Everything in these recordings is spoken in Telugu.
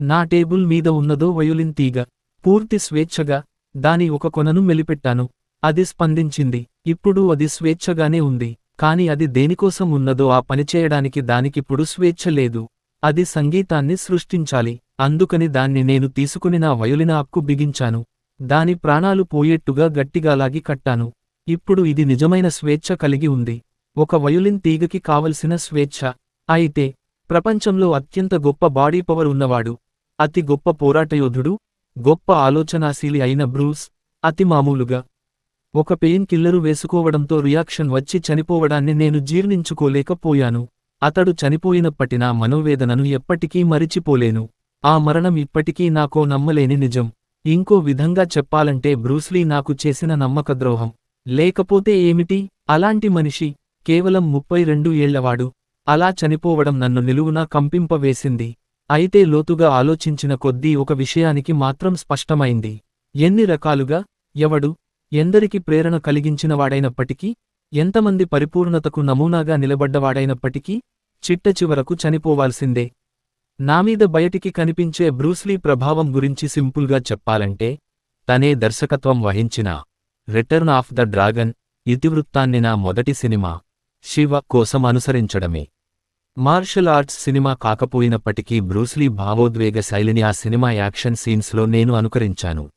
నా టేబుల్ మీద ఉన్నదో వయోలిన్ తీగ. పూర్తి స్వేచ్ఛగా దాని ఒక కొనను మెలిపెట్టాను. అది స్పందించింది. ఇప్పుడు అది స్వేచ్ఛగానే ఉంది. కాని అది దేనికోసం ఉన్నదో ఆ పనిచేయడానికి దానికిప్పుడు స్వేచ్ఛ లేదు. అది సంగీతాన్ని సృష్టించాలి. అందుకని దాన్ని నేను తీసుకుని నా వయోలిన అక్కు బిగించాను. దాని ప్రాణాలు పోయేట్టుగా గట్టిగాలాగి కట్టాను. ఇప్పుడు ఇది నిజమైన స్వేచ్ఛ కలిగి ఉంది. ఒక వయోలిన్ తీగకి కావలసిన స్వేచ్ఛ. అయితే ప్రపంచంలో అత్యంత గొప్ప బాడీ పవర్ ఉన్నవాడు అతి గొప్ప పోరాటయోధుడు గొప్ప ఆలోచనాశీలి అయిన బ్రూస్ అతి మామూలుగా. ఒక పెయిన్ కిల్లరు వేసుకోవడంతో రియాక్షన్ వచ్చి చనిపోవడాన్ని నేను జీర్ణించుకోలేకపోయాను. అతడు చనిపోయినప్పటి నా మనోవేదనను ఎప్పటికీ మరిచిపోలేను. ఆ మరణం ఇప్పటికీ నాకో నమ్మలేని నిజం. ఇంకో విధంగా చెప్పాలంటే బ్రూస్లీ నాకు చేసిన నమ్మకద్రోహం. లేకపోతే ఏమిటి? అలాంటి మనిషి కేవలం ముప్పై రెండు ఏళ్ళవాడు. అలా చనిపోవడం నన్ను నిలువునా కంపింపవేసింది అయితే లోతుగా ఆలోచించిన కొద్దీ ఒక విషయానికి మాత్రం స్పష్టమైంది. ఎన్ని రకాలుగా ఎవడు ఎందరికి ప్రేరణ కలిగించినవాడైనప్పటికీ ఎంతమంది పరిపూర్ణతకు నమూనాగా నిలబడ్డవాడైనప్పటికీ చిట్ట చివరకు చనిపోవాల్సిందే. నామీద బయటికి కనిపించే బ్రూస్లీ ప్రభావం గురించి సింపుల్గా చెప్పాలంటే తనే దర్శకత్వం వహించిన రిటర్న్ ఆఫ్ ద డ్రాగన్ ఇతివృత్తాన్ని నా మొదటి సినిమా శివ కోసం అనుసరించడమే. మార్షల్ ఆర్ట్స్ సినిమా కాకపోయినప్పటికీ బ్రూస్లీ భావోద్వేగ శైలిని ఆ సినిమా యాక్షన్ సీన్స్లో నేను అనుకరించాను.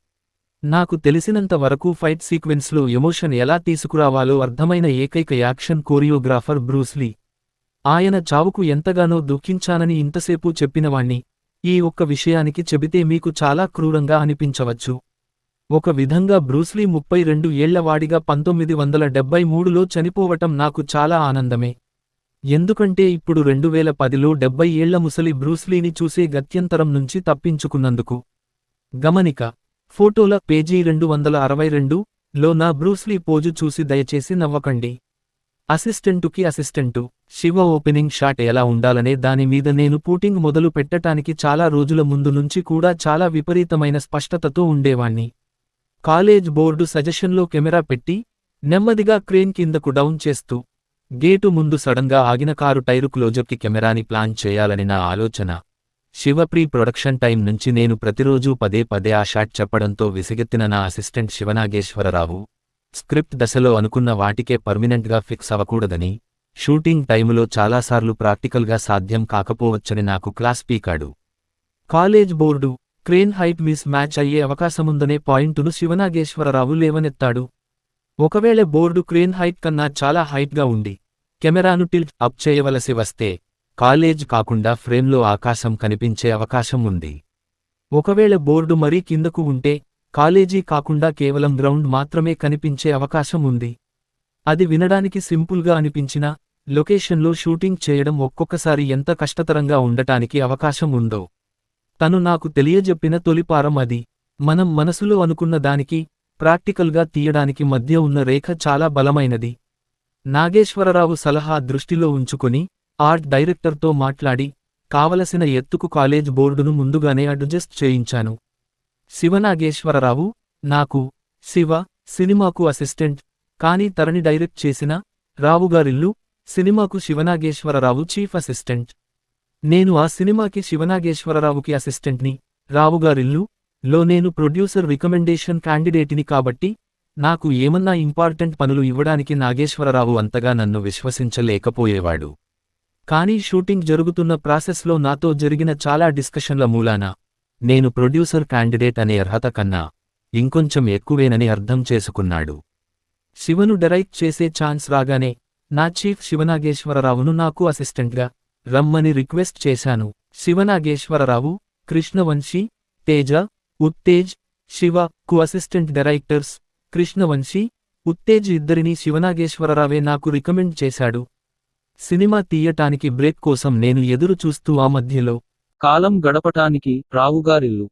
నాకు తెలిసినంత వరకు ఫైట్ సీక్వెన్స్లో ఎమోషన్ ఎలా తీసుకురావాలో అర్థమైన ఏకైక యాక్షన్ కోరియోగ్రాఫర్ బ్రూస్లీ. ఆయన చావుకు ఎంతగానో దుఃఖించానని ఇంతసేపు చెప్పినవాణ్ణి. ఈ ఒక్క విషయానికి చెబితే మీకు చాలా క్రూరంగా అనిపించవచ్చు. ఒక విధంగా బ్రూస్లీ ముప్పై రెండు ఏళ్ళవాడిగా పంతొమ్మిది వందల డెబ్బై మూడులో చనిపోవటం నాకు చాలా ఆనందమే. ఎందుకంటే ఇప్పుడు రెండు వేల పదిలో డెబ్బై ఏళ్ళ ముసలి బ్రూస్లీని చూసే గత్యంతరం నుంచి తప్పించుకున్నందుకు. గమనిక ఫోటోల పేజీ రెండు వందల అరవై రెండు లో నా బ్రూస్లీ పోజు చూసి దయచేసి నవ్వకండి. అసిస్టెంటుకి అసిస్టెంటు శివ ఓపెనింగ్ షాట్ ఎలా ఉండాలనే దాని మీద నేను పూటింగ్ మొదలు పెట్టటానికి చాలా రోజుల ముందు నుంచి కూడా చాలా విపరీతమైన స్పష్టతతో ఉండేవాణ్ణి. కాలేజ్ బోర్డు సజెషన్లో కెమెరా పెట్టి నెమ్మదిగా క్రేన్ కిందకు డౌన్ చేస్తూ గేటు ముందు సడన్గా ఆగిన కారు టైరు క్లోజప్కి కెమెరాని ప్లాన్ చేయాలని నా ఆలోచన. శివప్రీ ప్రొడక్షన్ టైం నుంచి నేను ప్రతిరోజూ పదే పదే ఆ షాట్ చెప్పడంతో విసిగెత్తిన నా అసిస్టెంట్ శివనాగేశ్వరరావు. స్క్రిప్ట్ దశలో అనుకున్న వాటికే పర్మినెంట్గా ఫిక్స్ అవ్వకూడదని షూటింగ్ టైములో చాలాసార్లు ప్రాక్టికల్గా సాధ్యం కాకపోవచ్చని నాకు class పీకాడు. College board crane height mismatch అయ్యే అవకాశముందనే పాయింటును శివనాగేశ్వరరావు లేవనెత్తాడు. ఒకవేళ బోర్డు క్రేన్ హైట్ కన్నా చాలా హైట్గా ఉండి కెమెరాను టిల్ట్ అప్ చేయవలసి వస్తే కాలేజ్ కాకుండా ఫ్రేమ్లో ఆకాశం కనిపించే అవకాశం ఉంది. ఒకవేళ బోర్డు మరీ కిందకు ఉంటే కాలేజీ కాకుండా కేవలం గ్రౌండ్ మాత్రమే కనిపించే అవకాశం ఉంది. అది వినడానికి సింపుల్గా అనిపించినా లొకేషన్లో షూటింగ్ చేయడం ఒక్కొక్కసారి ఎంత కష్టతరంగా ఉండటానికి అవకాశం ఉందో. తను నాకు తెలియజెప్పిన తొలిపారం అది. మనం మనసులో అనుకున్న దానికి ప్రాక్టికల్గా తీయడానికి మధ్య ఉన్న రేఖ చాలా బలమైనది. నాగేశ్వరరావు సలహా దృష్టిలో ఉంచుకుని ఆర్ట్ డైరెక్టర్తో మాట్లాడి కావలసిన ఎత్తుకు కాలేజ్ బోర్డును ముందుగానే అడ్జస్ట్ చేయించాను. శివనాగేశ్వరరావు నాకు శివ సినిమాకు అసిస్టెంట్ కానీ తరణి డైరెక్ట్ చేసిన రావుగారిల్లు సినిమాకు శివనాగేశ్వరరావు చీఫ్ అసిస్టెంట్. నేను ఆ సినిమాకి శివనాగేశ్వరరావుకి అసిస్టెంట్ని రావుగారిల్లు లో నేను ప్రొడ్యూసర్ రికమెండేషన్ క్యాండిడేట్ని కాబట్టి నాకు ఏమన్నా ఇంపార్టెంట్ పనులు ఇవ్వడానికి నాగేశ్వరరావు అంతగా నన్ను విశ్వసించలేకపోయేవాడు. కానీ షూటింగ్ జరుగుతున్న ప్రాసెస్లో నాతో జరిగిన చాలా డిస్కషన్ల మూలాన నేను ప్రొడ్యూసర్ క్యాండిడేట్ అనే అర్హత కన్నా ఇంకొంచెం ఎక్కువేనని అర్థం చేసుకున్నాడు. శివను డైరెక్ట్ చేసే ఛాన్స్ రాగానే నా చీఫ్ శివనాగేశ్వరరావును నాకు అసిస్టెంట్గా రమ్మని రిక్వెస్ట్ చేశాను. శివనాగేశ్వరరావు కృష్ణవంశీ తేజ ఉత్తేజ్ శివ కు అసిస్టెంట్ డైరెక్టర్స్ కృష్ణవంశీ ఉత్తేజ్ ఇద్దరినీ శివనాగేశ్వరరావే నాకు రికమెండ్ చేశాడు. సినిమా తీయటానికి బ్రేక్ కోసం నేను ఎదురు చూస్తూ ఆ మధ్యలో కాలం గడపటానికి రావుగారిల్లు.